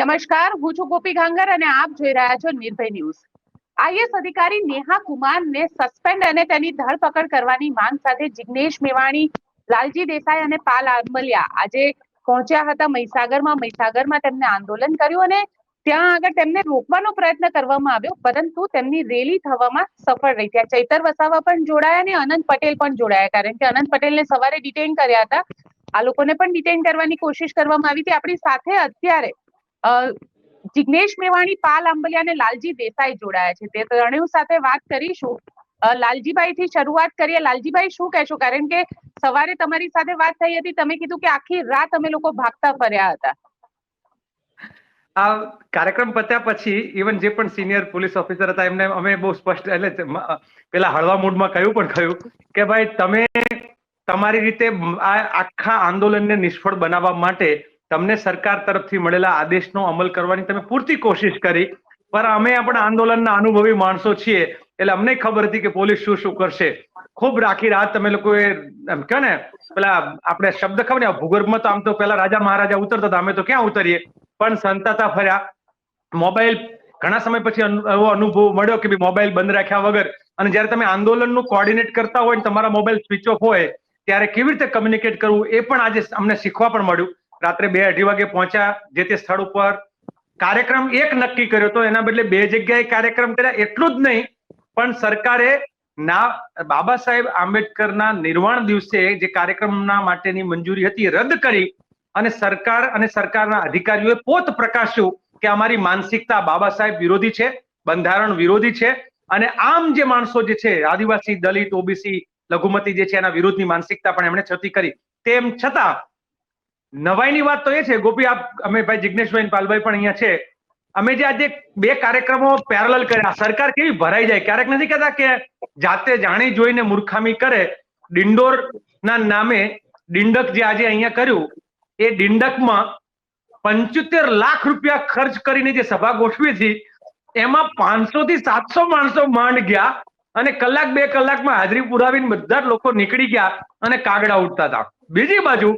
નમસ્કાર, હું છું ગોપી ગાંગર અને આપ જોઈ રહ્યા છો નિર્ભય ન્યૂઝ. આઈએસ અધિકારી નેહા કુમારને સસ્પેન્ડ અને તેની ધરપકડ કરવાની માંગ સાથે જિગ્નેશ મેવાણી, લાલજી દેસાઈ અને પાલ આંબલિયા આજે પહોંચ્યા હતા મહીસાગરમાં. મહીસાગરમાં તેમને આંદોલન કર્યું અને ત્યાં આગળ તેમને રોકવાનો પ્રયત્ન કરવામાં આવ્યો, પરંતુ તેમની રેલી થવામાં સફળ રહી. ત્યાં ચૈતર વસાવા પણ જોડાયા અને અનંત પટેલ પણ જોડાયા, કારણ કે અનંત પટેલને સવારે ડિટેન કર્યા હતા. આ લોકોને પણ ડિટેન કરવાની કોશિશ કરવામાં આવી હતી. આપણી સાથે અત્યારે જિગ્નેશ મેવાણી, પાલ આંબલિયા અને લાલજી દેસાઈ જોડાયા છે. તે ત્રણેય સાથે વાત કરીશું. લાલજીભાઈ થી શરૂઆત કરીએ. લાલજીભાઈ, શું કહેશો? કારણ કે સવારે તમારી સાથે વાત થઈ હતી. તમે કીધું કે આખી રાત અમે લોકો ભાગતા ફર્યા હતા. આ કાર્યક્રમ પત્યા પછી ઇવન જે પણ સિનિયર પોલીસ ઓફિસર હતા, એમને અમે બહુ સ્પષ્ટ એટલે પેલા હળવા મૂડમાં કહ્યું પણ કહ્યું કે ભાઈ, તમે તમારી રીતે આ આખા આંદોલનને નિષ્ફળ બનાવવા માટે તમને સરકાર તરફથી મળેલા આદેશનો અમલ કરવાની તમે પૂરતી કોશિશ કરી. પણ અમે આપણા આંદોલનના અનુભવી માણસો છીએ. એટલે અમને ખબર હતી કે પોલીસ શું શું કરશે. ખૂબ રાખી રાત તમે લોકોએ એમ કહે ને, પેલા આપણે શબ્દ ખબર ને ભૂગર્ભમાં તો આમ તો પેલા રાજા મહારાજા ઉતરતા હતા. અમે તો ક્યાં ઉતરીએ? પણ સંતાતા ફર્યા. મોબાઈલ ઘણા સમય પછી એવો અનુભવ મળ્યો કે ભાઈ મોબાઈલ બંધ રાખ્યા વગર. અને જ્યારે તમે આંદોલનનું કોર્ડિનેટ કરતા હોય તમારા મોબાઈલ સ્વિચ ઓફ હોય, ત્યારે કેવી રીતે કમ્યુનિકેટ કરવું એ પણ આજે અમને શીખવા પણ મળ્યું. રાત્રે બે અઢી વાગે પહોંચ્યા, જે તે સ્થળ ઉપર કાર્યક્રમ એક નક્કી કર્યો તો એના બદલે બે જગ્યાએ કાર્યક્રમ કર્યા, એટલું જ નહીં, પણ સરકારે ના, બાબા સાહેબ આંબેડકરના નિર્વાણ દિવસે જે કાર્યક્રમના માટેની મંજૂરી હતી રદ કરી અને સરકાર અને સરકારના અધિકારીઓએ પોત પ્રકાશ્યું કે અમારી માનસિકતા બાબા સાહેબ વિરોધી છે, બંધારણ વિરોધી છે અને આમ જે માણસો જે છે, આદિવાસી, દલિત, ઓબીસી, લઘુમતી જે છે, એના વિરોધની માનસિકતા પણ એમણે છતી કરી. તેમ છતાં નવાઈની વાત તો એ છે, ગોપી, આપ, અમે ભાઈ જિજ્ઞેશભાઈ પાલભાઈ પણ અહીંયા છે. અમે જે આજે બે કાર્યક્રમો પેરેલલ કર્યા, સરકાર કેવી ભરાઈ જાય? ક્યારેક નથી કહેતા કે જાતે જાણી જોઈને મૂર્ખામી કરે. ડિંડોર ના નામે ડિંડક જે આજે અહીંયા કર્યું, એ ડિંડકમાં પંચોતેર લાખ રૂપિયા ખર્ચ કરીને જે સભા ગોઠવી હતી, એમાં પાંચસો થી સાતસો માણસો માંડ ગયા અને કલાક બે કલાકમાં હાજરી પુરાવીને બધા જ લોકો નીકળી ગયા અને કાગડા ઉઠતા હતા. બીજી બાજુ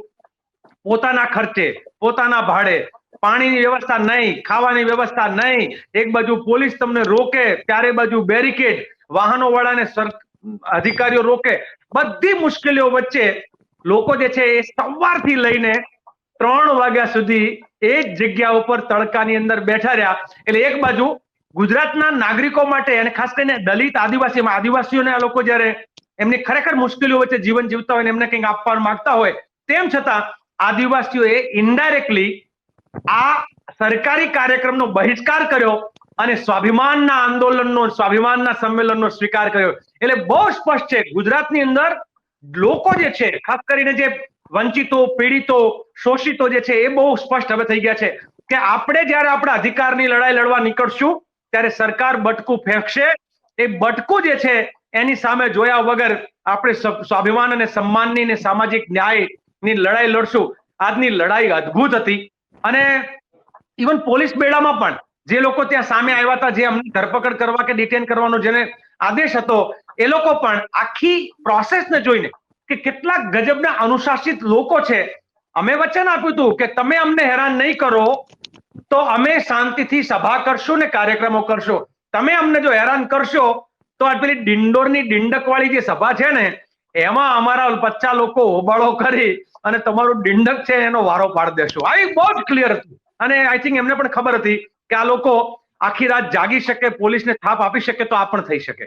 પોતાના ખર્ચે, પોતાના ભાડે. પાણીની વ્યવસ્થા નહીં, ખાવાની વ્યવસ્થા નહીં. એક બાજુ પોલીસ તમને રોકે, ત્યારે બાજુ બેરિકેડ. વાહનો વાળાને અધિકારીઓ રોકે. બધી મુશ્કેલીઓ વચ્ચે લોકો જે છે એ સવારથી લઈને ત્રણ વાગ્યા સુધી એ જ જગ્યા ઉપર તડકાની અંદર બેઠા રહ્યા. એટલે એક બાજુ ગુજરાતના નાગરિકો માટે અને ખાસ કરીને દલિત આદિવાસી, એમાં આદિવાસીઓને આ લોકો જ્યારે એમની ખરેખર મુશ્કેલીઓ વચ્ચે જીવન જીવતા હોય એમને કંઈક આપવા માંગતા હોય, તેમ છતાં આદિવાસીઓએ ઇનડાયરેક્ટલી આ સરકારી કાર્યક્રમનો બહિષ્કાર કર્યો અને સ્વાભિમાનના આંદોલનનો, સ્વાભિમાનના સંમેલનનો સ્વીકાર કર્યો. એટલે બહુ સ્પષ્ટ છે, ગુજરાતની અંદર લોકો જે છે, ખાસ કરીને જે વંચિતો, પીડિતો, શોષિતો જે છે, એ બહુ સ્પષ્ટ હવે થઈ ગયા છે કે આપણે જ્યારે આપણા અધિકારની લડાઈ લડવા નીકળશું, ત્યારે સરકાર બટકું ફેંકશે. એ બટકું જે છે, એની સામે જોયા વગર આપણે સ્વાભિમાન અને સન્માનની ને સામાજિક ન્યાયની લડાઈ લડશું. આજની લડાઈ અદ્ભુત હતી. અને ઇવન પોલીસ બેડામાં પણ જે લોકો ત્યાં સામે આવ્યા હતા, જે અમને ધરપકડ કરવા કે ડિટેન કરવાનો જેને આદેશ હતો, એ લોકો પણ આખી પ્રોસેસને જોઈને કે કેટલાક ગજબના અનુશાસિત લોકો છે. અમે વચન આપ્યું હતું કે તમે અમને હેરાન નહીં કરો, તો અમે શાંતિથી સભા કરશું ને કાર્યક્રમો કરશો. તમે અમને જો હેરાન કરશો, તો આ પેલી ડિંડોરની ડિંડક વાળી જે સભા છે ને એમાં અમારા પચ્ચા લોકો હોબાળો કરી અને તમારું ડિંડક છે એનો વારો પાડી દેશો. આ બહુ જ ક્લિયર હતું. અને આઈ થિંક એમને પણ ખબર હતી કે આ લોકો આખી રાત જાગી શકે પોલીસને થાપ આપી શકે તો આ પણ થઈ શકે.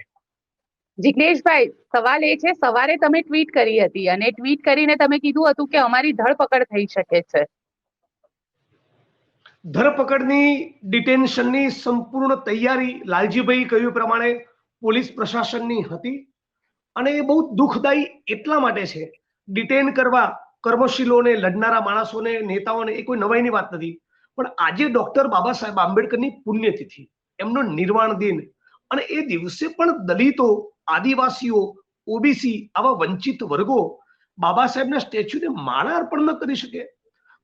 જિગ્નેશભાઈ સવાલ એ છે સવારે તમે ટ્વીટ કરી હતી અને ટ્વીટ કરીને તમે કીધું હતું કે અમારી ધરપકડ થઈ શકે છે. ધરપકડની ડિટેન્શનની સંપૂર્ણ તૈયારી લાલજીભાઈ કહ્યું પ્રમાણે પોલીસ પ્રશાસનની હતી. અને એ બહુ દુઃખદાયી એટલા માટે છે. ડિટેન કરવા, કર્મશીલોને, લડનારા માણસોને, નેતાઓને એ કોઈ નવાઈની વાત નથી. પણ આજે ડોક્ટર બાબા સાહેબ આંબેડકરની પુણ્યતિથિ, એમનો નિર્વાણ દિન. અને એ દિવસે પણ દલિતો, આદિવાસીઓ, ઓબીસી આવા વંચિત વર્ગો બાબા સાહેબના સ્ટેચ્યુને માળા અર્પણ ન કરી શકે.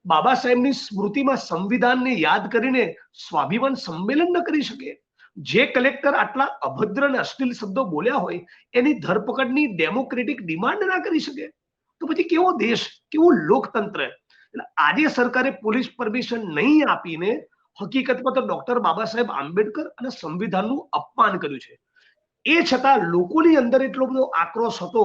બાબા સાહેબની સ્મૃતિમાં સંવિધાનને યાદ કરીને સ્વાભિમાન સંમેલન ન કરી શકે. જે કલેક્ટર આટલા અભદ્ર અને અશ્લીલ શબ્દો બોલ્યા હોય, એની ધરપકડની ડેમોક્રેટિક ડિમાન્ડ ના કરી શકે? તો પછી કેવો દેશ, કેવું લોકતંત્ર? એટલે આજે સરકારે પોલીસ પરમિશન નહીં આપીને હકીકતમાં તો ડોક્ટર બાબા સાહેબ આંબેડકર અને સંવિધાનનું અપમાન કર્યું છે. એ છતાં લોકોની અંદર એટલો બધો આક્રોશ હતો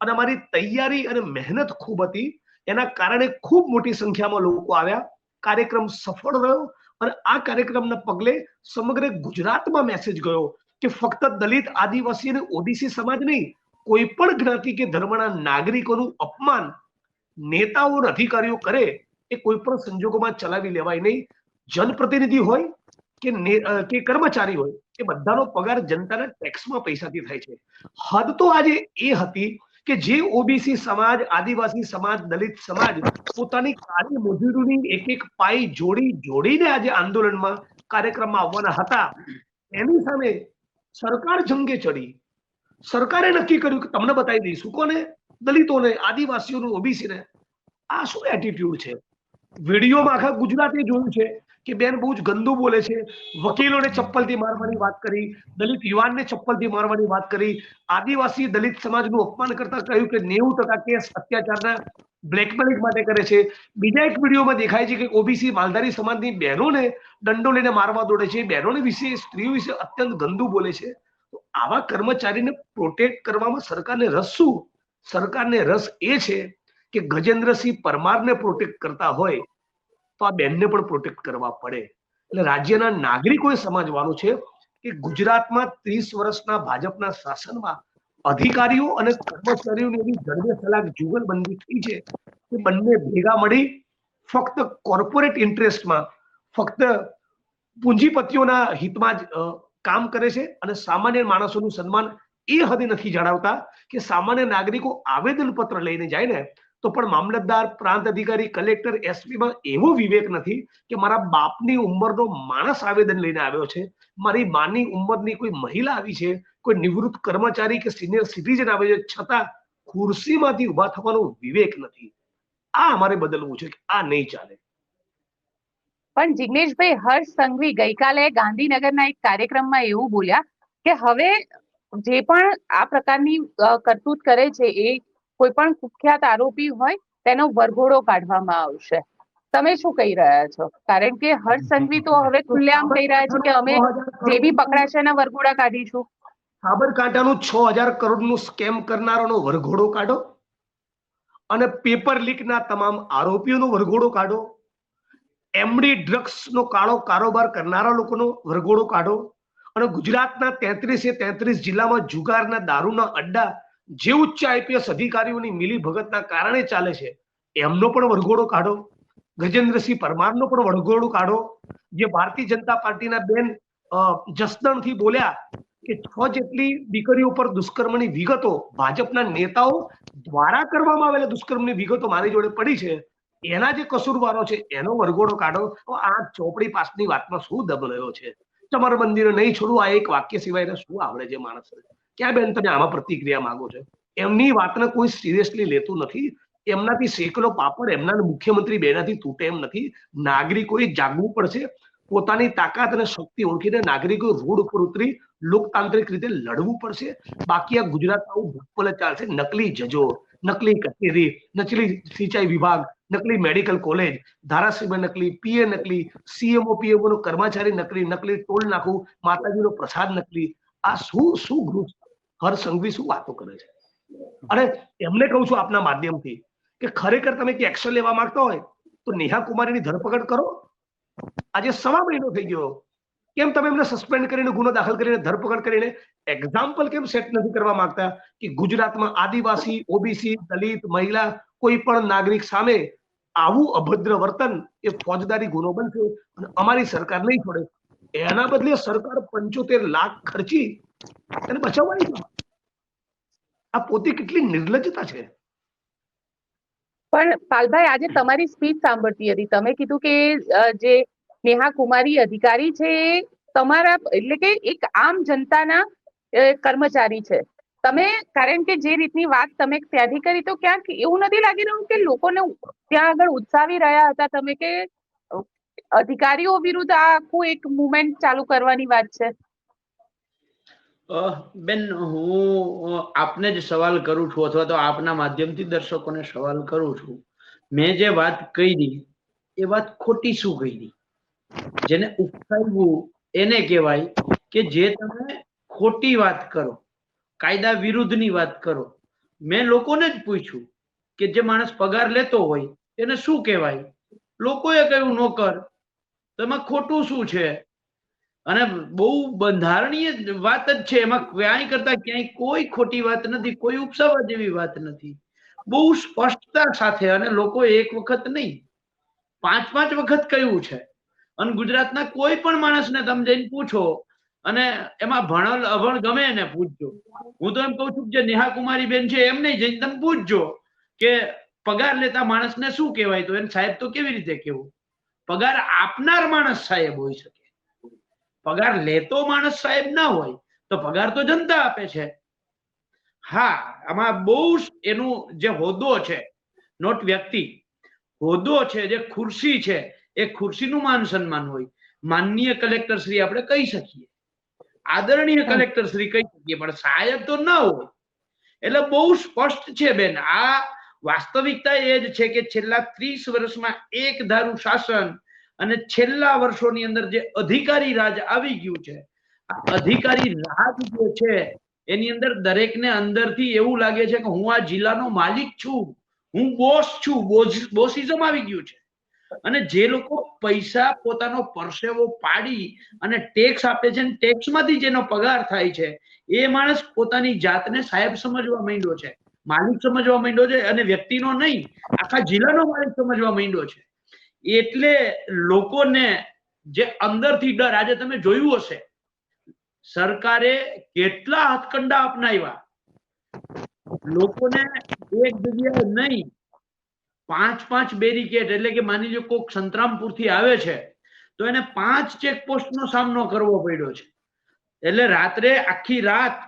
અને અમારી તૈયારી અને મહેનત ખૂબ હતી. એના કારણે ખૂબ મોટી સંખ્યામાં લોકો આવ્યા. કાર્યક્રમ સફળ રહ્યો. અને આ કાર્યક્રમના પગલે સમગ્ર ગુજરાતમાં મેસેજ ગયો કે ફક્ત દલિત, આદિવાસી અને ઓબીસી સમાજ નહીં, કોઈ પણ જ્ઞાતિ કે ધર્મના નાગરિકોનું અપમાન નેતાઓ અધિકારીઓ કરે એ કોઈ પણ સંજોગોમાં ચલાવી લેવાય નહીં. જનપ્રતિનિધિ હોય કે કે કર્મચારી હોય, એ બધાનો પગાર જનતાના ટેક્સમાં પૈસાથી થાય છે. હદ તો આજે એ હતી કે જે ઓબીસી સમાજ, આદિવાસી સમાજ, દલિત સમાજ પોતાની કાળી મજૂરીની એક એક પાઈ જોડી જોડીને આજે આંદોલનમાં કાર્યક્રમમાં આવવાના હતા. એની સામે સરકાર જંગે ચડી. સરકારે નક્કી કર્યું કે તમને બતાવી દઈશું કોને? દલિતોને, આદિવાસીઓને, ઓબીસીને. આ શું એટીટ્યુડ છે? વિડીયોમાં આખા ગુજરાતે જોયું છે કે બેન બહુ જ ગંદુ બોલે છે. વકીલોને ચપ્પલથી મારવાની વાત કરી, દલિત યુવાનને ચપ્પલથી મારવાની વાત કરી. આદિવાસી દલિત સમાજનું અપમાન કરતા કહ્યું કે નેવું ટકા કેસ અત્યાચારના બ્લેકમેલિંગ માટે કરે છે. બીજા એક વિડીયોમાં દેખાય છે કે ઓબીસી માલધારી સમાજની બહેનોને દંડો લઈને મારવા દોડે છે. બહેનોને વિશે, સ્ત્રીઓ વિશે અત્યંત ગંદુ બોલે છે. તો આવા કર્મચારીને પ્રોટેક્ટ કરવામાં સરકારને રસ શું? સરકારને રસ એ છે કે ગજેન્દ્રસિંહ પરમારને પ્રોટેક્ટ કરતા હોય તો આ બેનને પણ પ્રોટેક્ટ કરવા પડે. એટલે રાજ્યના નાગરિકોએ સમજવાનું છે કે ગુજરાતમાં ત્રીસ વર્ષના ભાજપના શાસનમાં અધિકારીઓ અને કર્મચારીઓની એવી જડબે સલાક જુગલબંધી થઈ છે કે બંને ભેગા મળી ફક્ત કોર્પોરેટ ઇન્ટરેસ્ટમાં ફક્ત પૂંજીપતિઓના હિતમાં જ કામ કરે છે અને સામાન્ય માણસોનું સન્માન એ હદે નથી જણાવતા કે સામાન્ય નાગરિકો આવેદન પત્ર લઈને જાય ને તો પણ મામલતદાર પ્રાંત અધિકારી કલેક્ટર એસપીમાં એવો વિવેક નથી કે મારા બાપની ઉંમરનો માણસ આવેદન લઈને આવ્યો છે, મારી માની ઉંમરની કોઈ મહિલા આવી છે, કોઈ નિવૃત્ત કર્મચારી કે સિનિયર સિટીઝન આવે છે, છતાં ખુરશીમાંથી ઊભા થવાનો વિવેક નથી. આ અમારે બદલવું છે કે આ નહીં ચાલે. પણ જિગ્નેશભાઈ હર્ષ સંઘવી ગઈકાલે ગાંધીનગરના એક કાર્યક્રમમાં એવું બોલ્યા કે હવે જે પણ આ પ્રકારની કરતૂત કરે છે એ કોઈ પણ કુખ્યાત આરોપી હોય તેનો વરઘોડો કાઢવામાં આવશે. તમે શું કહી રહ્યા છો? કારણ કે હર્ષ સંઘવી તો હવે ખુલ્લેઆમ કહી રહ્યા છે કે અમે જે બી પકડાશે એના વરઘોડા કાઢીશું. સાબરકાંઠાનું છ હજાર કરોડનું સ્કેમ કરનારાનો વરઘોડો કાઢો અને પેપર લીકના તમામ આરોપીઓનો વરઘોડો કાઢો. એમડી ડ્રગ્સનો કાળો કારોબાર કરનારા લોકોનો વરઘોડો કાઢો અને ગુજરાતના તેત્રીસે તેત્રીસ જિલ્લામાં જુગારના દારૂના અડ્ડા જે ઉચ્ચ આઈપીએસ અધિકારીઓની મિલી ભગતના કારણે ચાલે છે, એમનો પણ વરઘોડો કાઢો. ગજેન્દ્રસિંહ પરમારનો પણ વરઘોડો કાઢો. જે ભારતીય જનતા પાર્ટીના બેન જસદણથી બોલ્યા કે છ જેટલી દીકરીઓ પર દુષ્કર્મની વિગતો ભાજપના નેતાઓ દ્વારા કરવામાં આવેલા દુષ્કર્મની વિગતો મારી જોડે પડી છે, એના જે કસૂરવારો છે, એનો વરઘોડો કાઢો. આ ચોપડી પાસની વાતમાં શું દબ રહ્યો છે? તમારા મંદિરે નહીં છોડવું આ એક વાક્ય સિવાય શું આવડે છે માણસને? ક્યાં બેન તમે આમાં પ્રતિક્રિયા માંગો છો? એમની વાતને કોઈ સિરિયસલી લેતું નથી. એમનાથી શેકલો પાપડ એમના મુખ્યમંત્રી બેનાથી તૂટે એમ નથી. નાગરિકોએ જાગવું પડશે. પોતાની તાકાત અને શક્તિ ઓળખીને નાગરિકો રોડ ઉપર ઉતરી લોકતાંત્રિક રીતે લડવું પડશે. બાકી આ ગુજરાતમાં આવું ભૂતપલે ચાલશે. નકલી જજો, નકલી કચેરી, નકલી સિંચાઈ વિભાગ, નકલી મેડિકલ કોલેજ, ધારાસભ્ય નકલી, પીએ નકલી સીએમઓ પીએમઓ નો કર્મચારી નકલી નકલી ટોલ નાખવું, માતાજીનો પ્રસાદ નકલી. આ શું શું ગૃહ હર સંઘવી શું વાતો કરે છે? અને એમને કહું છું આપના માધ્યમથી કે ખરેખર તમે એક્શન લેવા માંગતા હોય તો નેહા કુમારીની ધરપકડ કરો. આજે સવા મહિનો થઈ ગયો. કેમ તમે એમને સસ્પેન્ડ કરીને ગુનો દાખલ કરીને ધરપકડ કરીને એક્ઝામ્પલ કેમ સેટ નથી કરવા માંગતા કે ગુજરાતમાં આદિવાસી, ઓબીસી, દલિત, મહિલા કોઈ પણ નાગરિક સામે આવું અભદ્ર વર્તન એ ફોજદારી ગુનો બનશે અને અમારી સરકાર નહીં છોડે? એના બદલે સરકાર પંચોતેર લાખ ખર્ચી એને બચાવવાની આ પોતે કેટલી નિર્લજતા છે? પણ પાલભાઈ, આજે તમારી સ્પીચ સાંભળતી હતી. તમે કીધું કે જે નેહા કુમારી અધિકારી છે તમારા, એટલે કે એક આમ જનતાના કર્મચારી છે. તમે, કારણ કે જે રીતની વાત તમે ત્યાંથી કરી, તો ક્યાંક એવું નથી લાગી રહ્યું કે લોકોને ત્યાં આગળ ઉત્સાવી રહ્યા હતા તમે કે અધિકારીઓ વિરુદ્ધ આ આખું એક મુવમેન્ટ ચાલુ કરવાની વાત છે? બેન, હું આપને જ સવાલ કરું છું અથવા તો આપના માધ્યમથી દર્શકોને સવાલ કરું છું. મેં જે વાત કરી એ વાત ખોટી શું કહી જેને ઉકસાવવું એને કહેવાય કે જે તમે ખોટી વાત કરો, કાયદા વિરુદ્ધની વાત કરો. મેં લોકોને જ પૂછ્યું કે જે માણસ પગાર લેતો હોય, એને શું કહેવાય? લોકોએ કહ્યું, નોકર તો એમાં ખોટું શું છે? અને બહુ બંધારણીય વાત જ છે. એમાં ક્યાંય કરતા ક્યાંય કોઈ ખોટી વાત નથી, કોઈ ઉપસાવા જેવી વાત નથી. બહુ સ્પષ્ટતા સાથે અને લોકો એક વખત નહીં, પાંચ પાંચ વખત કહ્યું છે. અને ગુજરાતના કોઈ પણ માણસને તમે જઈને પૂછો અને એમાં ભણલ, અભણ ગમે એને પૂછજો. હું તો એમ કહું છું જે નેહા કુમારી બેન છે એમ નહીં જઈને તમે પૂછજો કે પગાર લેતા માણસને શું કહેવાય? તો એને સાહેબ તો કેવી રીતે કેવું પગાર આપનાર માણસ સાહેબ હોઈ શકે. પગાર લેતો માણસ સાહેબ ના હોય તો પગાર તો જનતા આપે છે. હા આમાં બહુ એનું જે હોદ્દો છે નોટ વ્યક્તિ હોદ્દો છે જે ખુરશી છે એ ખુરશીનું માન સન્માન હોય. માનનીય કલેક્ટર શ્રી આપણે કહી શકીએ. આદરણીય કલેક્ટર શ્રી કહી શકીએ પણ સાહેબ તો ના હોય. એટલે બહુ સ્પષ્ટ છે બેન આ વાસ્તવિકતા એ જ છે કે છેલ્લા ત્રીસ વર્ષમાં એક ધારું શાસન અને છેલ્લા વર્ષોની અંદર જે અધિકારી રાજ આવી ગયું છે, આ અધિકારી રાજ જે છે, એની અંદર દરેકને અંદરથી એવું લાગે છે કે હું આ જિલ્લાનો માલિક છું, હું બોસ છું બોસિઝમ આવી ગયું છે. અને જે લોકો પૈસા પોતાનો પરસેવો પાડી અને ટેક્સ આપે છે ટેક્સમાંથી જેનો પગાર થાય છે, એ માણસ પોતાની જાતને સાહેબ સમજવા માંડ્યો છે, માલિક સમજવા માંડ્યો છે અને વ્યક્તિનો નહીં, આખા જિલ્લાનો માલિક સમજવા માંડ્યો છે. એટલે લોકોને જે અંદરથી ડર, આજે તમે જોયું હશે, સરકારે કેટલા હથકંડા અપનાવ્યા? લોકોને એક જગ્યાએ નહીં, પાંચ પાંચ બેરિકેડ એટલે કે માની લો કોક સંતરામપુરથી આવે છે, તો એને પાંચ ચેકપોસ્ટ નો સામનો કરવો પડ્યો છે. એટલે રાત્રે આખી રાત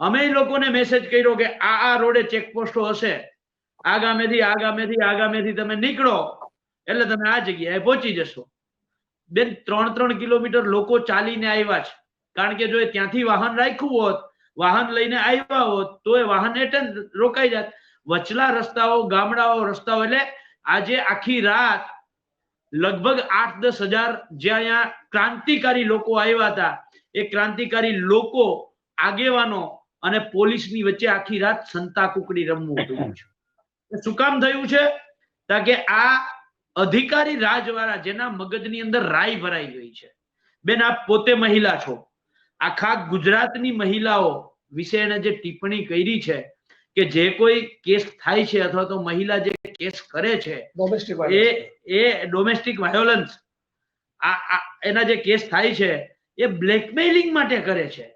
અમે લોકોને મેસેજ કર્યો કે આ આ રોડે ચેકપોસ્ટો હશે આ ગામેથી આ ગામેથી આ ગામેથી તમે નીકળો. એટલે તમે આ જગ્યાએ પહોંચી જશો. બેન, ત્રણ ત્રણ કિલોમીટર લોકો ચાલીને આવ્યા છે. કારણ કે જો એ ત્યાંથી વાહન રાખ્યું હોત, વાહન લઈને આવ્યા હોત, તો એ વાહન એટેન રોકાઈ જાત. વચલા રસ્તાઓ, ગામડાઓ, રસ્તાઓ, એટલે આજે આખી રાત લગભગ આઠ દસ હજાર જે અહીંયા ક્રાંતિકારી લોકો આવ્યા હતા, એ ક્રાંતિકારી લોકો આગેવાનો અને પોલીસની વચ્ચે આખી રાત સંતા કુકડી રમવું છે શું કામ થયું છે? તાકે આ અધિકારી રાજવાળા જેના મગજની અંદર રાય ભરાઈ ગઈ છે. બેન આપ પોતે મહિલા છો. આખા ગુજરાતની મહિલાઓ વિશે એને જે ટિપ્પણી કરી છે કે જે કોઈ કેસ થાય છે અથવા તો મહિલા જે કેસ કરે છે એ એ ડોમેસ્ટિક વાયોલન્સ આ એના જે કેસ થાય છે એ બ્લેકમેલિંગ માટે કરે છે.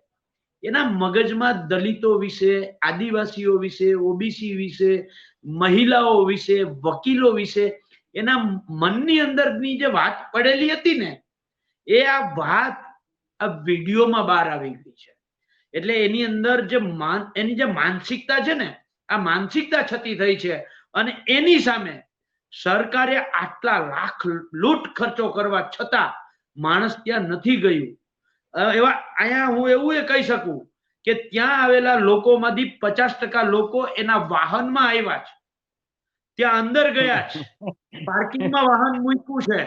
એના મગજમાં દલિતો વિશે આદિવાસીઓ વિશે ઓબીસી વિશે મહિલાઓ વિશે વકીલો વિશે એના મનની અંદરની જે વાત પડેલી હતી ને, એ આ વાત આ વિડીયોમાં બહાર આવી ગઈ છે. એટલે એની અંદર જે માન, એની જે માનસિકતા છે ને, આ માનસિકતા છતી થઈ છે અને એની સામે સરકારે આટલા લાખ લૂંટ ખર્ચો કરવા છતાં માણસ ત્યાં નથી ગયું. એવા અહીંયા હું એવું એ કહી શકું કે ત્યાં આવેલા લોકોમાંથી પચાસ ટકા લોકો એના વાહનમાં આવ્યા છે. ત્યાં અંદર ગયા છે. પાર્કિંગમાં વાહન મૂક્યું છે.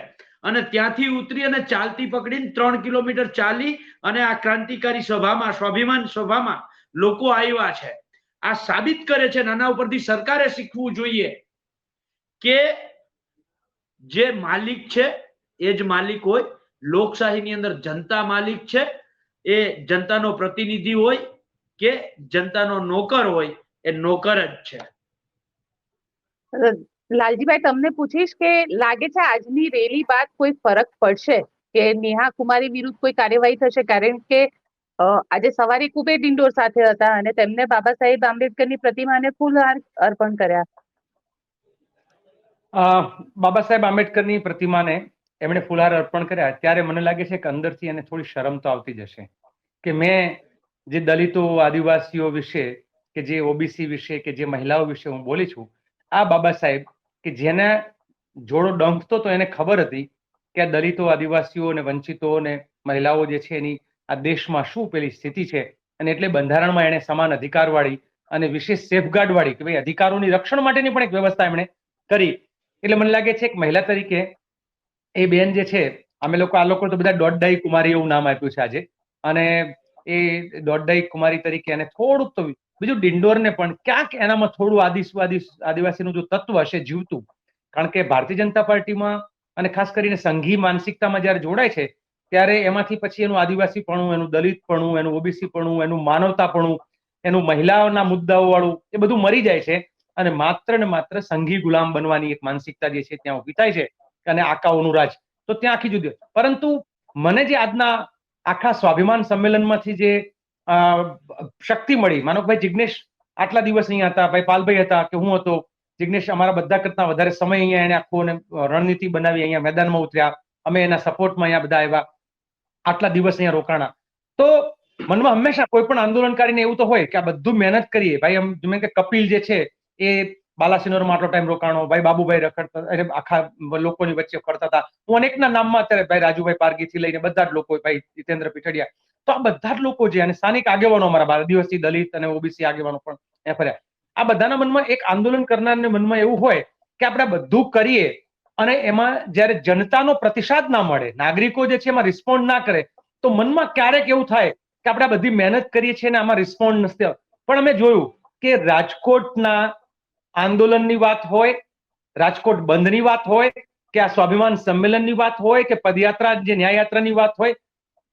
અને ત્યાંથી ઉતરી અને ચાલતી પકડીને ત્રણ કિલોમીટર ચાલી અને આ ક્રાંતિકારી સભામાં, સ્વાભિમાન સભામાં લોકો આવ્યા છે. આ સાબિત કરે છે નાના ઉપરથી સરકારે શીખવું જોઈએ કે જે માલિક છે, એ જ માલિક હોય. લોકશાહીની અંદર જનતા માલિક છે. એ જનતાનો પ્રતિનિધિ હોય કે જનતાનો નોકર હોય, એ નોકર જ છે. લાલજીભાઈ, તમને પૂછીશ કે લાગે છે આજની રેલી બાદ કોઈ ફરક પડશે? કે નેહા કુમારી વિરુદ્ધ કોઈ કાર્યવાહી થશે? કારણ કે આજે સવારે કુબેર ડિંડોર સાથે હતા અને તેમને બાબા સાહેબ આંબેડકરની પ્રતિમાને ફૂલહાર અર્પણ કર્યા. બાબા સાહેબ આંબેડકરની પ્રતિમાને એમણે ફુલહાર અર્પણ કર્યા. ત્યારે મને લાગે છે કે અંદરથી એને થોડી શરમ તો આવતી જશે કે મેં જે દલિતો, આદિવાસીઓ વિશે કે જે ઓબીસી વિશે કે જે મહિલાઓ વિશે હું બોલી છું, આ બાબા સાહેબ કે જેને જોડો ડંખતો તો એને ખબર હતી કે આ દલિતો, આદિવાસીઓ અને વંચિતો અને મહિલાઓ જે છે એની આ દેશમાં શું પેલી સ્થિતિ છે અને એટલે બંધારણમાં એણે સમાન અધિકારવાળી અને વિશેષ સેફગાર્ડ વાળી કે ભાઈ અધિકારોની રક્ષણ માટેની પણ એક વ્યવસ્થા એમણે કરી. એટલે મને લાગે છે એક મહિલા તરીકે એ બેન જે છે, અમે લોકો આ લોકો તો બધા દોડડાઈ કુમારી એવું નામ આપ્યું છે આજે. અને એ દોડડાઈ કુમારી તરીકે એને થોડુંક તો બીજું ડિંડોરને પણ ક્યાંક એનામાં થોડું આદિવાદી આદિવાસીનું જો તત્વ હશે જીવતું, કારણ કે ભારતીય જનતા પાર્ટીમાં અને ખાસ કરીને સંઘી માનસિકતામાં જ્યારે જોડાય છે, ત્યારે એમાંથી પછી એનું આદિવાસીપણું, એનું દલિતપણું, એનું ઓબીસીપણું, એનું માનવતાપણું, એનું મહિલાઓના મુદ્દાઓ વાળું એ બધું મરી જાય છે. અને માત્ર ને માત્ર સંઘી ગુલામ બનવાની એક માનસિકતા જે છે ત્યાં ઊભી થાય છે અને આકાઓનું રાજ તો ત્યાં આખી જુદી પરંતુ મને જે આજના આખા સ્વાભિમાન સંમેલનમાંથી જે શક્તિ મળી. માનો ભાઈ જિગ્નેશ આટલા દિવસ અહીંયા હતા, ભાઈ પાલભાઈ હતા કે હું હતો જિજ્ઞેશ અમારા બધા કરતા વધારે સમય અહીંયા એને આખો રણનીતિ બનાવી અહીંયા મેદાનમાં ઉતર્યા. અમે એના સપોર્ટમાં અહીંયા બધા આવ્યા. આટલા દિવસ અહીંયા રોકાણા. તો મનમાં હંમેશા કોઈ પણ આંદોલનકારીને એવું તો હોય કે આ બધું મહેનત કરીએ. ભાઈ એમ જેમ કે કપિલ જે છે એ બાલાસિનોરમાં આટલો ટાઈમ રોકાણો, ભાઈ બાબુભાઈ રખડતા, એટલે આખા લોકોની વચ્ચે ફરતા હતા. હું અનેકના નામમાં અત્યારે ભાઈ રાજુભાઈ પારગીથી લઈને બધા જ લોકો, ભાઈ જીતેન્દ્ર પીઠડિયા તો આ બધા જ લોકો જે અને સ્થાનિક આગેવાનો અમારા આદિવાસી દલિત અને ઓબીસી આગેવાનો પણ ત્યાં ફર્યા. આ બધાના મનમાં એક આંદોલન કરનારને મનમાં એવું હોય કે આપણે બધું કરીએ અને એમાં જ્યારે જનતાનો પ્રતિસાદ ના મળે, નાગરિકો જે છે એમાં રિસ્પોન્ડ ના કરે, તો મનમાં ક્યારેક એવું થાય કે આપણે બધી મહેનત કરીએ છીએ ને આમાં રિસ્પોન્ડ નથી પણ અમે જોયું કે રાજકોટના આંદોલનની વાત હોય, રાજકોટ બંધની વાત હોય, કે આ સ્વાભિમાન સંમેલનની વાત હોય, કે પદયાત્રા જે ન્યાયયાત્રાની વાત હોય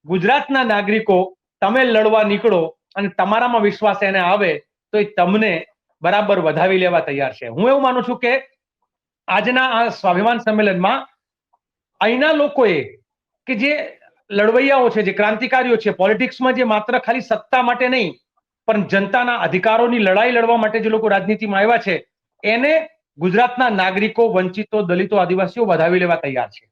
ગુજરાતના નાગરિકો તમે લડવા નીકળો અને તમારામાં વિશ્વાસ એને આવે તો એ તમને બરાબર વધાવી લેવા તૈયાર છે. હું એવું માનું છું કે આજના આ સ્વાભિમાન સંમેલનમાં અહીંના લોકોએ કે જે લડવૈયાઓ છે, જે ક્રાંતિકારીઓ છે, પોલિટિક્સમાં જે માત્ર ખાલી સત્તા માટે નહીં, પણ જનતાના અધિકારોની લડાઈ લડવા માટે જે લોકો રાજનીતિમાં આવ્યા છે, એને ગુજરાતના નાગરિકો, વંચિતો, દલિતો, આદિવાસીઓ વધાવી લેવા તૈયાર છે.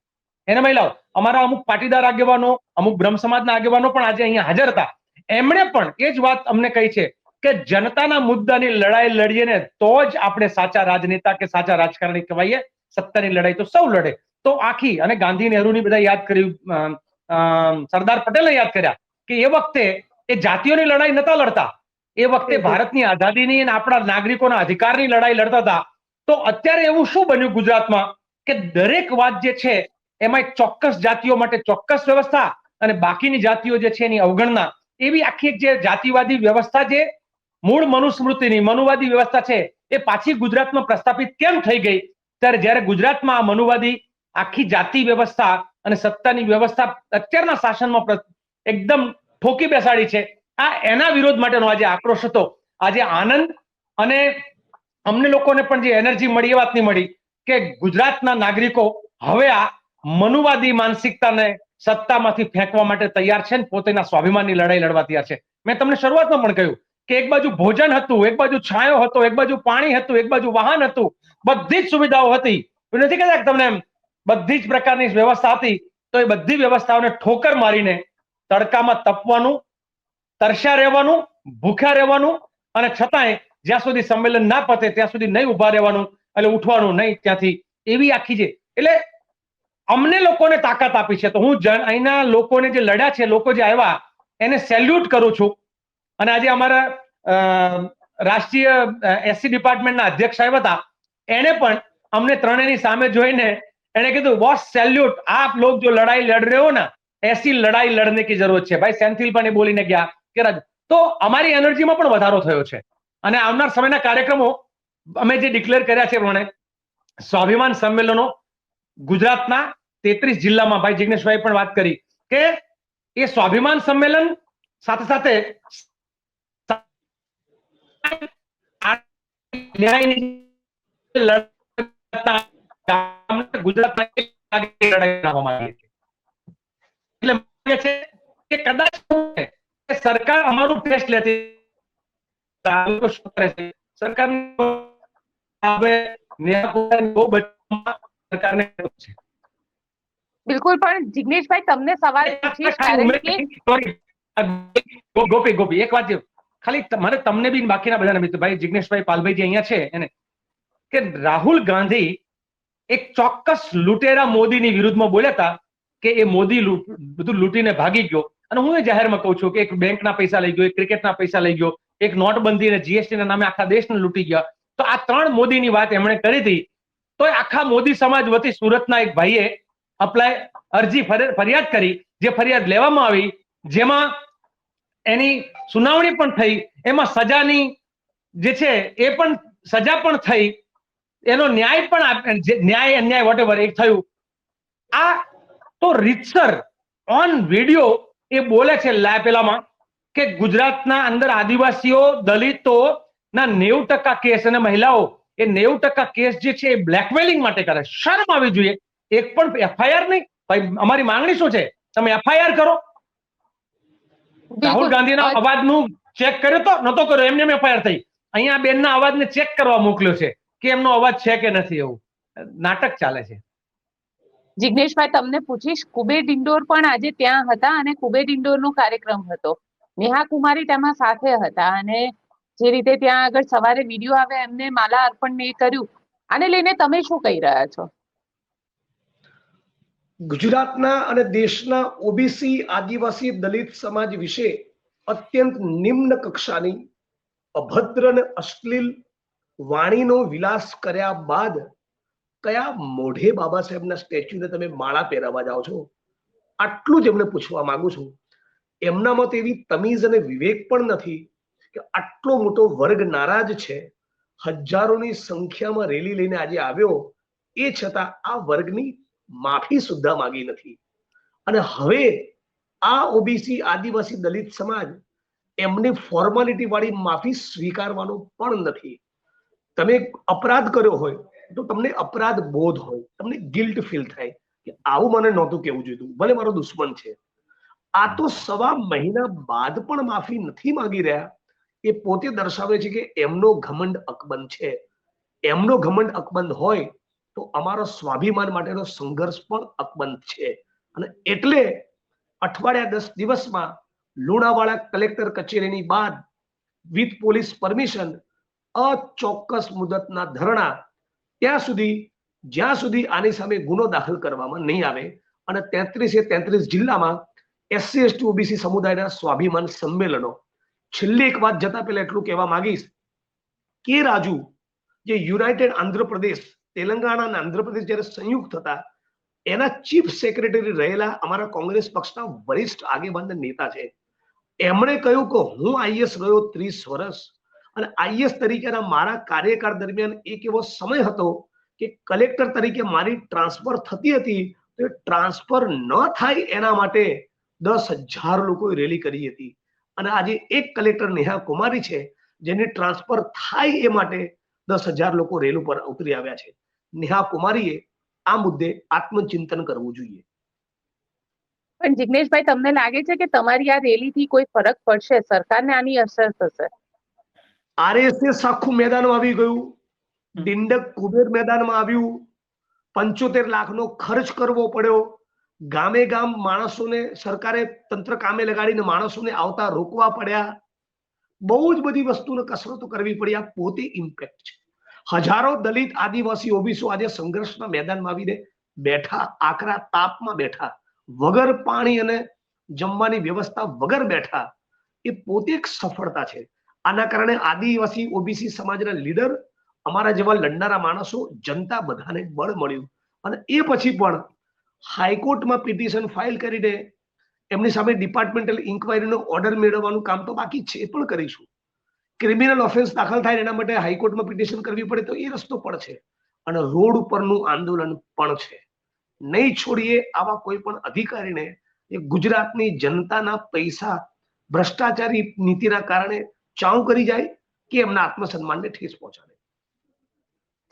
એને મહિલાઓ અમારા અમુક પાટીદાર આગેવાનો અમુક બ્રહ્મ સમાજના આગેવાનો પણ આજે અહીંયા હાજર હતા. એમણે પણ એ જ વાત અમને કહી છે કે જનતાના મુદ્દાની લડાઈ લડીએ ને તો જ આપણે સાચા રાજનેતા કે સાચા રાજકારણી કહેવાઈએ. સત્તાની લડાઈ તો સૌ લડે. તો આખી અને ગાંધી નહેરુની બધા યાદ કર્યું સરદાર પટેલે યાદ કર્યા કે એ વખતે એ જાતિઓની લડાઈ નતા લડતા. એ વખતે ભારતની આઝાદીની અને આપણા નાગરિકોના અધિકારની લડાઈ લડતા હતા. તો અત્યારે એવું શું બન્યું ગુજરાતમાં? કે દરેક વાત જે છે એમાં ચોક્કસ જાતિઓ માટે ચોક્કસ વ્યવસ્થા અને બાકીની જાતિઓ જે છે એની અવગણના, એવી આખી એક જે જાતિવાદી વ્યવસ્થા જે મૂળ મનુસ્મૃતિની, મનુવાદી વ્યવસ્થા છે, એ પાછી ગુજરાતમાં પ્રસ્થાપિત કેમ થઈ ગઈ? ત્યારે જ્યારે ગુજરાતમાં આ મનુવાદી આખી જાતિ વ્યવસ્થા અને સત્તાની વ્યવસ્થા અત્યારના શાસનમાં એકદમ ઠોકી બેસાડી છે, આ એના વિરોધ માટેનો આજે આક્રોશ હતો. આજે આનંદ અને અમને લોકોને પણ જે એનર્જી મળી એ વાત નહીં મળી કે ગુજરાતના નાગરિકો હવે આ મનુવાદી માનસિકતાને સત્તામાંથી ફેંકવા માટે તૈયાર છે ને પોતાના સ્વાભિમાનની લડાઈ લડવા તૈયાર છે. મેં તમને શરૂઆતમાં પણ કહ્યું કે એક બાજુ ભોજન હતું, એક બાજુ છાંયો હતો, એક બાજુ પાણી હતું, એક બાજુ વાહન હતું, બધી જ સુવિધાઓ હતી. નથી કહેતા તમને બધી જ પ્રકારની વ્યવસ્થા હતી, તો એ બધી વ્યવસ્થાઓને ઠોકર મારીને તડકામાં તપવાનું, તરસ્યા રહેવાનું, ભૂખ્યા રહેવાનું અને છતાંય જ્યાં સુધી સંમેલન ના પતે ત્યાં સુધી નહીં ઊભા રહેવાનું, એટલે ઉઠવાનું નહીં ત્યાંથી. એવી આખી છે એટલે અમને લોકોને તાકાત આપી છે. તો હું અહીંના લોકોને જે લડ્યા છે, લોકો જે આવ્યા, એને સેલ્યુટ કરું છું. અને આજે અમારા રાષ્ટ્રીય એસસી ડિપાર્ટમેન્ટના અધ્યક્ષ આવ્યા હતા. એને પણ અમને ત્રણેયની સામે જોઈને એને કીધું બોસ સેલ્યુટ આપ લોગ જો લડાઈ લડ રહે હો ના એસી લડાઈ લડને કી જરૂરત છે. ભાઈ, સેન્થિલ પણ એ બોલીને ગયા કે તો અમારી એનર્જીમાં પણ વધારો થયો છે. અને આવનાર સમયના કાર્યક્રમો અમે જે ડિક્લેર કર્યા છે પ્રમાણે, સ્વાભિમાન સંમેલનો ગુજરાતના તેત્રીસ જિલ્લામાં ભાઈ જિગ્નેશભાઈ પણ વાત કરી કે એ સ્વાભિમાન સંમેલન સાથે સાથે સરકાર અમારું ટેસ્ટ લેતી સરકાર સરકારને બિલકુલ પણ જિગ્નેશભાઈ તમને સવાલ પૂછીશ કારણ ગોપી ગોપી એક વાત ખાલી મને તમને બી બાકીના બધાને મિત્રો ભાઈ જિગ્નેશભાઈ પાલભાઈ જે અહીંયા છે એને. કે રાહુલ ગાંધી એક ચોક્કસ લૂંટેરા મોદીની વિરુદ્ધમાં બોલ્યા હતા કે એ મોદી બધું લૂંટીને ભાગી ગયો. અને હું એ જાહેરમાં કહું છું કે એક બેંકના પૈસા લઈ ગયો એક ક્રિકેટના પૈસા લઈ ગયો એક નોટબંધી અને જીએસટી ના નામે આખા દેશને લૂંટી ગયા. તો આ ત્રણ મોદીની વાત એમણે કરી હતી. તો આખા મોદી સમાજ વતી સુરતના એક ભાઈએ અપ્લાય અરજી ફરિયાદ કરી, જે ફરિયાદ લેવામાં આવી, જેમાં એની સુનાવણી પણ થઈ, એમાં સજાની જે છે એ પણ સજા પણ થઈ, એનો ન્યાય પણ ન્યાય, અન્યાય વોટેવર એ થયું. આ તો રીતસર ઓન વિડિયો એ બોલે છે પેલામાં કે ગુજરાતના અંદર આદિવાસીઓ દલિતો ના નેવું ટકા કેસ અને મહિલાઓ એ નેવું ટકા કેસ જે છે એ બ્લેકમેલિંગ માટે કરે. શરમ આવી જોઈએ. એક પણ એફઆઈઆર નહીં. ભાઈ અમારી માંગણી શું છે? તમે એફઆઈઆર કરો. રાહુલ. ગાંધીના અવાજનું ચેક કર્યો તો? નતો કર્યો એમને એફઆઈઆર થઈ. અહીંયા બેનના અવાજને ચેક કરવા મોકલ્યો છે કે એમનો અવાજ છે કે નથી એવું. નાટક ચાલે છે. જિગ્નેશભાઈ તમને પૂછીશ કુબેર ડિંડોર પણ આજે ત્યાં હતા અને કુબેર ડિંડોરનો કાર્યક્રમ હતો. નેહા કુમારી તેમાં સાથે હતા અને જે રીતે ત્યાં આગળ સવારે વીડિયો આવે એમને માલા અર્પણ ને કર્યું. આને લઈને તમે શું કહી રહ્યા છો? ગુજરાતના અને દેશના ઓબીસી, આદિવાસી, દલિત સમાજ વિશે અત્યંત નિમ્ન કક્ષાની અભદ્ર અને અશ્લીલ વાણીનો વિલાસ કર્યા બાદ કયા મોઢે બાબા સાહેબના સ્ટેચ્યુને તમે માળા પહેરાવા જાઓ છો? આટલું જ એમને પૂછવા માંગુ છું. એમનામાં તેવી તમીઝ અને વિવેક પણ નથી કે આટલો મોટો વર્ગ નારાજ છે. હજારોની સંખ્યામાં રેલી લઈને આજે આવ્યો. એ છતાં આ વર્ગની માફી સુદ્ધા માંગી નથી. અને હવે આ ઓબીસી આદિવાસી દલિત સમાજ એમની ફોર્માલિટી વાળી માફી સ્વીકારવાનો પણ નથી. તમે અપરાધ કર્યો હોય તો તમને અપરાધ બોધ હોય, તમને ગિલ્ટ ફીલ થાય કે આવું મને નહોતું કેવું જોઈતું, ભલે મારો દુશ્મન છે. આ તો સવા મહિના બાદ પણ માફી નથી માંગી રહ્યા. એ પોતે દર્શાવે છે કે એમનો ઘમંડ અકબંધ છે. એમનો ઘમંડ અકબંધ હોય તો અમારો સ્વાભિમાન માટેનો સંઘર્ષ પણ અકબંધ છે. અને એટલે અઠવાડિયા દસ દિવસમાં લુણાવાડા કલેક્ટર કચેરીની બાદ વિથ પોલીસ પરમિશન અચોક્કસ મુદતના ધરણા ત્યાં સુધી, જ્યાં સુધી આની સામે ગુનો દાખલ કરવામાં નહીં આવે અને તેત્રીસે તેત્રીસ જિલ્લામાં એસસી, એસટી, ઓબીસી સમુદાયના સ્વાભિમાન સંમેલનો. છેલ્લી એક વાત જતા પહેલા એટલું કહેવા માંગીશ કે રાજુ, જે યુનાઇટેડ આંધ્રપ્રદેશ તેલંગાણા અને આંધ્રપ્રદેશ જ્યારે સંયુક્ત હતા, એના ચીફ સેક્રેટરી રહેલા અમારા કોંગ્રેસ પક્ષના વરિષ્ઠ આગેવાન નેતા છે. એમણે કહ્યું કે હું આઈએસ રહ્યો ત્રીસ વર્ષ અને આઈએસ તરીકેના મારા કાર્યકાળ દરમિયાન એક એવો સમય હતો કે કલેક્ટર તરીકે મારી ટ્રાન્સફર થતી હતી, તો ટ્રાન્સફર ન થાય એના માટે દસ હજાર લોકોએ રેલી કરી હતી. અને આજે એક કલેક્ટર નેહા કુમારી છે, જેની ટ્રાન્સફર થાય એ માટે દસ હજાર લોકો રેલ ઉપર ઉતરી આવ્યા છે. નેહા કુમારીએ આ મુદ્દે આત્મચિંતન કરવું જોઈએ. પણ જિગ્નેશભાઈ તમને લાગે છે કે તમારી આ રેલીથી કોઈ ફરક પડશે? સરકારને આની અસર થશે? આરએસએસ આખું મેદાનમાં આવી ગયું. ડિંડક કુબેર મેદાનમાં આવ્યું. પંચોતેર લાખનો ખર્ચ કરવો પડ્યો. ગામે ગામ માણસોને સરકારે તંત્ર કામે લગાડીને માણસોને આવતા રોકવા પડ્યા. બહુ જ બધી વસ્તુને કસરતો કરવી પડી. આ પોતે ઇમ્પેક્ટ છે. હજારો દલિત આદિવાસી ઓબીસો આજે સંઘર્ષના મેદાનમાં આવીને બેઠા, આકરા તાપમાં બેઠા, વગર પાણી અને જમવાની વ્યવસ્થા વગર બેઠા, એ પોતે એક સફળતા છે. આના કારણે આદિવાસી ઓબીસી સમાજના લીડર, અમારા જેવા લડનારા માણસો, જનતા બધાને બળ મળ્યું. અને એ પછી પણ હાઈકોર્ટમાં પિટિશન ફાઇલ કરીને એમની સામે ડિપાર્ટમેન્ટલ ઇન્કવાયરીનો ઓર્ડર મેળવવાનું કામ તો બાકી છે, એ પણ કરીશું. ક્રિમિનલ ઓફેન્સ દાખલ થાય એના માટે હાઈકોર્ટમાં પિટિશન કરવી પડે તો એ રસ્તો પણ છે. અને રોડ ઉપરનું આંદોલન પણ છે. નહીં છોડીએ આવા કોઈ પણ અધિકારીને એ ગુજરાતની જનતાના પૈસા ભ્રષ્ટાચારી નીતિના કારણે ચાઉ કરી જાય કે એમના આત્મસન્માનને ઠેસ પહોંચાડે.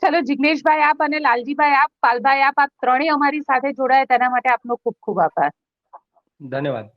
ચલો જિગ્નેશભાઈ આપ અને લાલજીભાઈ આપ પાલભાઈ આપ આ ત્રણેય અમારી સાથે જોડાયા. તેના માટે આપનો ખૂબ ખૂબ આભાર. ધન્યવાદ.